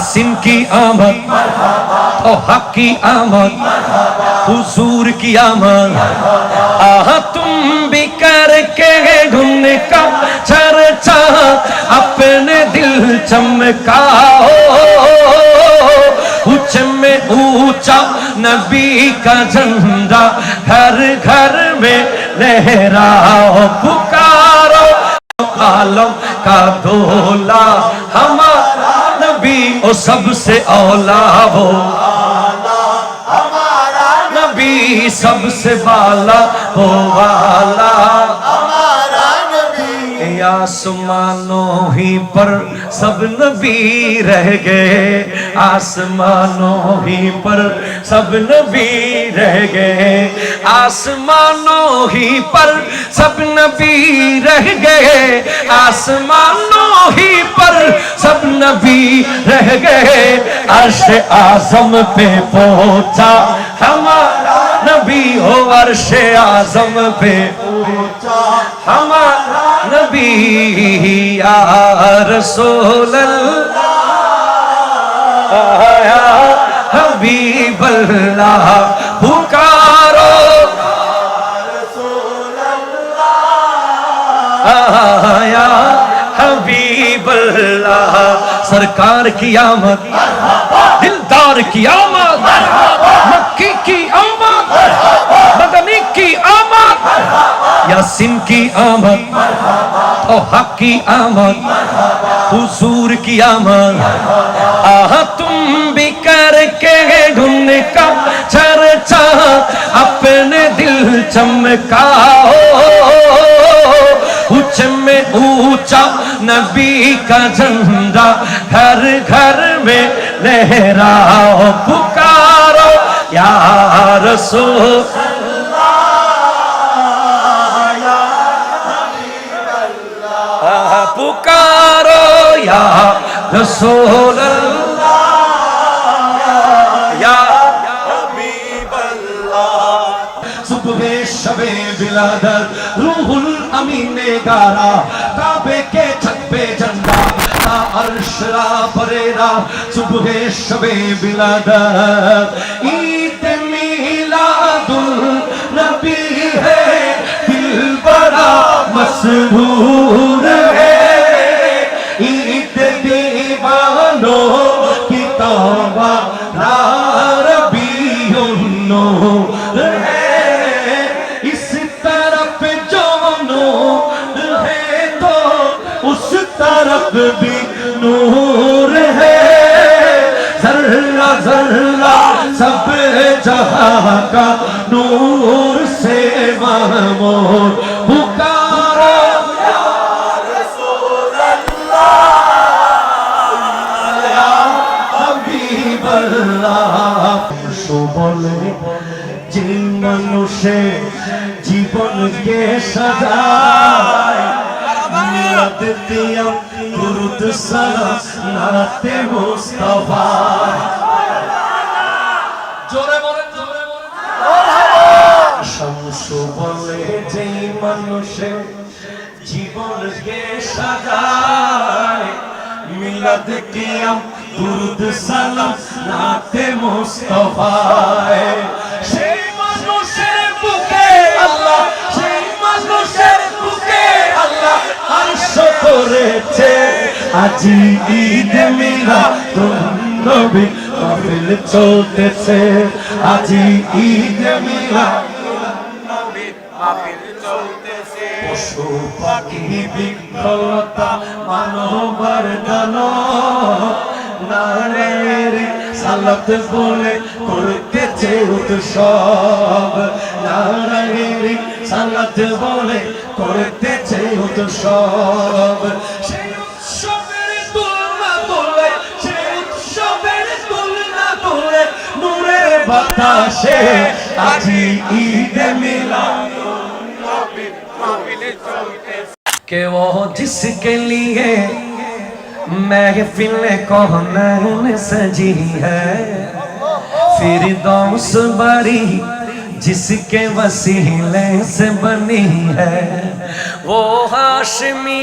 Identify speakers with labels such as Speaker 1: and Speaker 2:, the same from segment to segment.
Speaker 1: قاسم کی آمد تو حق کی آمد، حضور کی آمد۔ آہ، تم بھی کر کے گن کا چرچا، اپنے دل چمکا اچھ میں اونچا نبی کا جھنڈا، گھر گھر میں لہراؤ۔ پکارو، عالم کا دولا ہمارا ओ सबसे औला वो नबी सबसे बाला वो वाला آسمانوں ہی پر سب نبی رہ گئے۔ آسمانوں ہی پر سب نبی رہ گئے۔ آسمانوں ہی پر سب نبی رہ گئے۔ آسمانوں ہی پر سب نبی رہ گئے۔ عرش آزم پہ پہنچا۔ ہمارا نبی ہو عرش آزم پہ۔ پہنچا ہمارا نبی یا رسول اللہ یا حبیب اللہ پکارو رسول اللہ یا حبیب اللہ سرکار کی آمد دلدار کی آمد او حق کی آمد، حضور کی آمد۔ آہا، تم بھی کر کے ڈھنڈ کا چرچا، اپنے دل چمکا ہو اچھ میں اوچا نبی کا جندہ گھر گھر میں لہراؤ، پکارو۔ یا رسول رسول اللہ، یا حبیب اللہ۔ صبح شب بلادر روح الامین گارا کعبے کے چھت پہ جھنڈا۔ تا عرش را پرے را صبح شب بلادت عید میلاد النبی ہے، دل بڑا مسبوح जहां का नूर से महमूर पुकारो বলে যে মানুষে জীবনকে সাজায় মিলাদ দিয়া দুরুদ সালাম নাতে মুস্তাফা জোরে বলেন জোরে বলেন শামস বলে যে মানুষে জীবনকে সাজায়, মিলাদ কিয়াম, দুরুদ সালাম নাতে মুস্তাফায়। সেই মানুষের বুকে আল্লাহ, সেই মানুষের বুকে আজি মিলাদ নবী চলতেছে। আজি ঈদ মিলাদ। পশু পাখি বিকলতা মানবার গান নারের সালাত বলে করতেছে উৎসব। নারায়ের সালাত বলে করতেছে উৎসব। বাতাসে আজি ঈদ মিলাদ کہ وہ جس کے لیے محفل کونین سجی ہے پھر دوس باری جس کے وسیلے سے بنی ہے وہ ہاشمی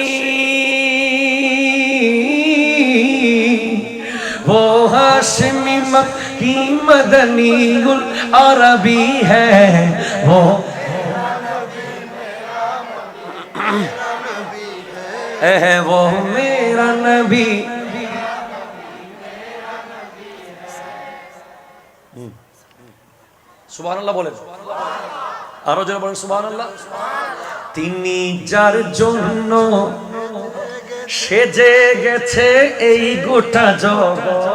Speaker 1: वो हाशमी मक्की मदनी गुल अरबी है वो है वो मेरा नबी সুবহানাল্লাহ বলেন আরো যেন বলেন সুবহানাল্লাহ তিনি যার জন্য সেজে গেছে এই গোটা জগৎ।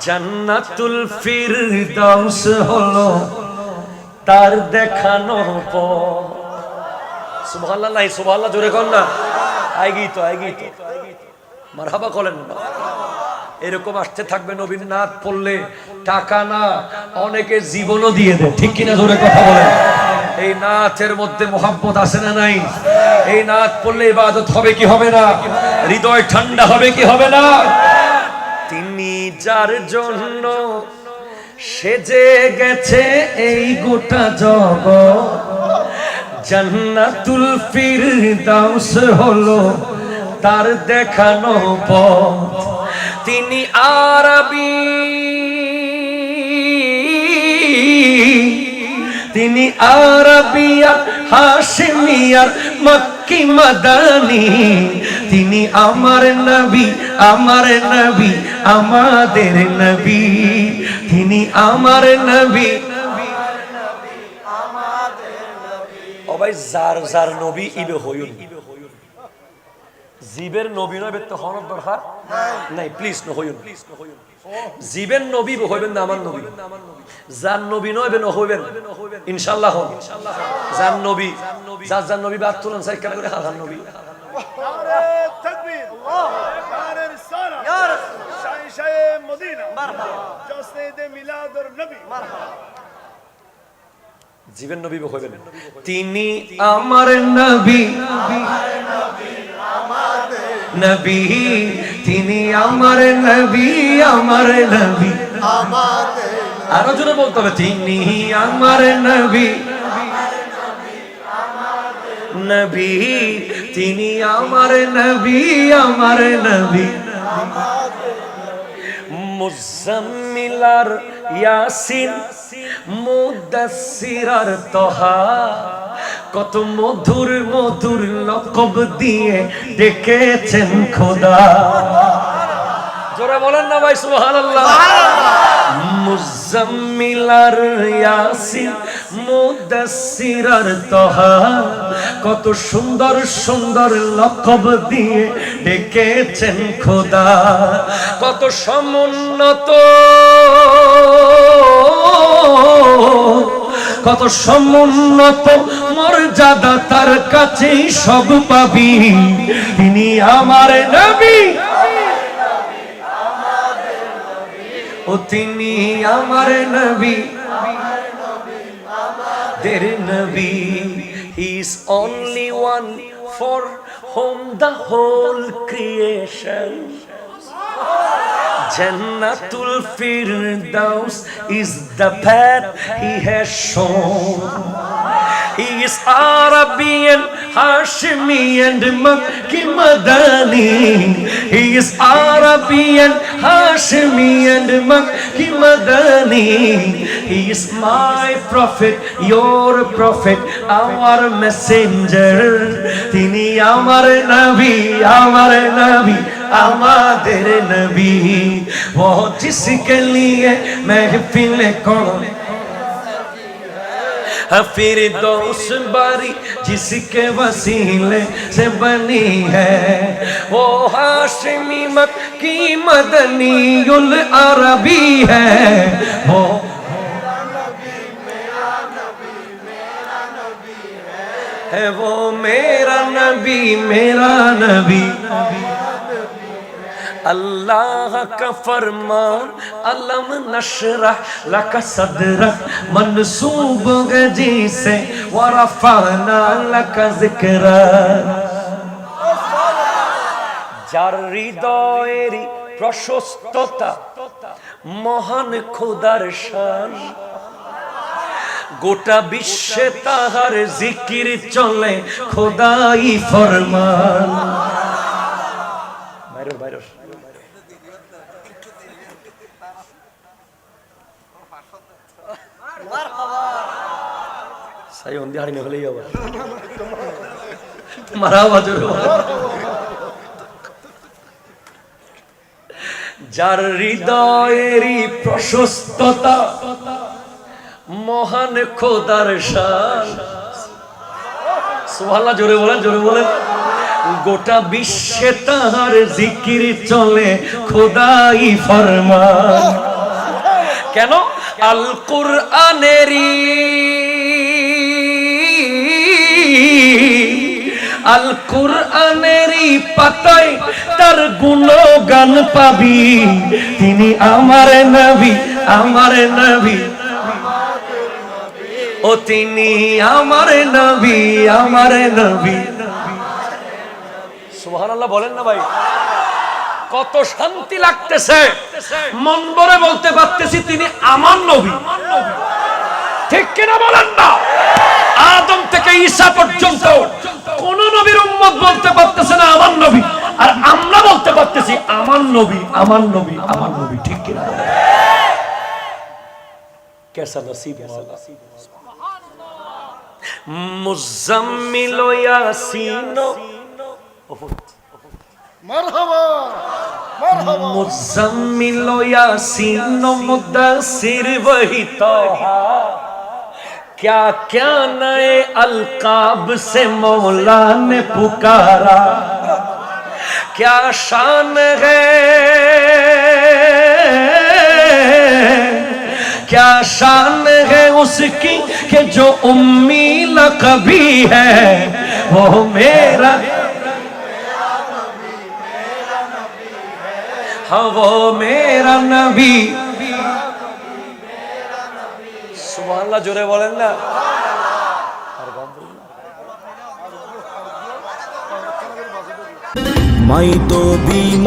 Speaker 1: জান্নাতুল ফিরদাউস হলো তার দেখানো পথ। সুবহানাল্লাহ নাই সুবহানাল্লাহ, জোরে কর না। আইগি তো আইগি তো। মারহাবা করেন না। এরকম আসতে থাকবে নবীন নাথ পড়লে টাকা না অনেকে জীবনও দিয়ে দেয় ঠিক কিনা জোরে কথা বলেন। এই নাথের মধ্যে মোহাম্মত আসে না নাই? এই নাথ পড়লে ইবাদত হবে কি হবে না? হৃদয় ঠান্ডা হবে কি হবে না? তিনি যার জন্য সেজে গেছে এই গোটা জগৎ। জান্নাতুল ফিরদাউস হলো তার দেখানো পথ। তিনি আরবি তিনি আরবিয়ার হাশমিয়ার মক্কি মাদানি। তিনি আমার নবী আমার নবী আমাদের নবী। তিনি আমার নবী ও ভাই যার যার নবী ইবে জীবের নবী নয় তো হওয়ার দরকার? নাই। প্লিজ ন হইল জীবেন নবী হইবেন না আমার নবী। যার নবী নয় বেন হইবেন ইনশাল্লাহ হন। যার নবী যার যার নবী বাদ তুলন সাইকেল করে হাজার নবী। জীবন নবী হইবেন। তিনি আমার নবী। নবী। তিনি আমার নবী আমার নবী। আরও জোরে বলতে হবে, তিনি আমার নবী। নবী, তিনি আমার নবী আমার নবী। মুজাম্মিলার ইয়াসিন, মুদাসসিরার তহা। কত মধুর মধুর লকব দিয়ে ডেকেছেন খোদা। জোরে বলেন না ভাই, সুবহানাল্লাহ। মুজাম্মিলার ইয়াসিন, মুদাসসিরার তহা। কত সুন্দর সুন্দর লকব দিয়ে ডেকেছেন খোদা। কত সমুন্নত কত সমুন্নত মর্যাদা তার কাছেই সব পাবি। তিনি আমার নবী। ও তিনি আমার নবী। দের নবী। He is only one for whom the whole creation Jannatul Firdaus is the path he has shown. He He's Arabian, Hashimi and Makki Madani. He's Arabian, Hashimi and Makki Madani. He's my prophet, your prophet, our messenger. Tini Amar Nabi, Amar Nabi. আমাদের নবী ও জিসকে লিয়ে মহফিল করো ہاں، پھر تو اس باری جس کے وسیلے سے بنی ہے۔ وہ ہاشمی مت کی مدنی العربی ہے۔ وہ ہے، وہ میرا نبی میرا نبی۔ अल्लाह का फरमान अलम नशरह luck सदरक मनसूब गजी से वरफाना luck जिक्रा যার হৃদয়েরই প্রশস্ততা মহান খোদার শান গোটা বিশ্বে তাহার জিকির চলে খোদাই ফরমান সাই অন্দি হাড়ি হলেই আবার মারা বাজর যার হৃদয়েরই প্রশস্ততা মহান খোদার শান সুবহানাল্লাহ জোরে বলেন জোরে বলেন গোটা বিশ্বে তাহার জিকির চলে খোদাই ফরমান কেন? আল কুরআনেরই আল কুরআনেরই পাতায় তার গুণগান পাবি। তিনি আমার নবী আমার নবী। ও তিনি আমার নবী আমার নবী। সুবহানাল্লাহ, বলেন না ভাই। কত শান্তি লাগতেছে। মন ভরে বলতে পারতেছি তিনি আমার নবী। ঠিক কিনা বলেন না? আদম থেকে ঈসা পর্যন্ত নবীর উম্মত বলতে পারতেছে না আমার নবী। আর আমরা বলতে পারতেছি আমার নবী আমার নবী আমার নবী ঠিক কিনা? কেসা নসিব মুজাম্মিল
Speaker 2: ইয়াসিন। মুজাম্মিল
Speaker 1: ইয়াসিন মুদাসির ওয়াহি তাহা کیا کیا نئے القاب سے مولا نے پکارا؟ کیا شان ہے؟ کیا شان ہے اس کی کہ جو امی لقبی ہے، وہ میرا ہاں وہ میرا نبی۔ সুবহানাল্লাহ জোরে বলেন না।
Speaker 3: মাই তো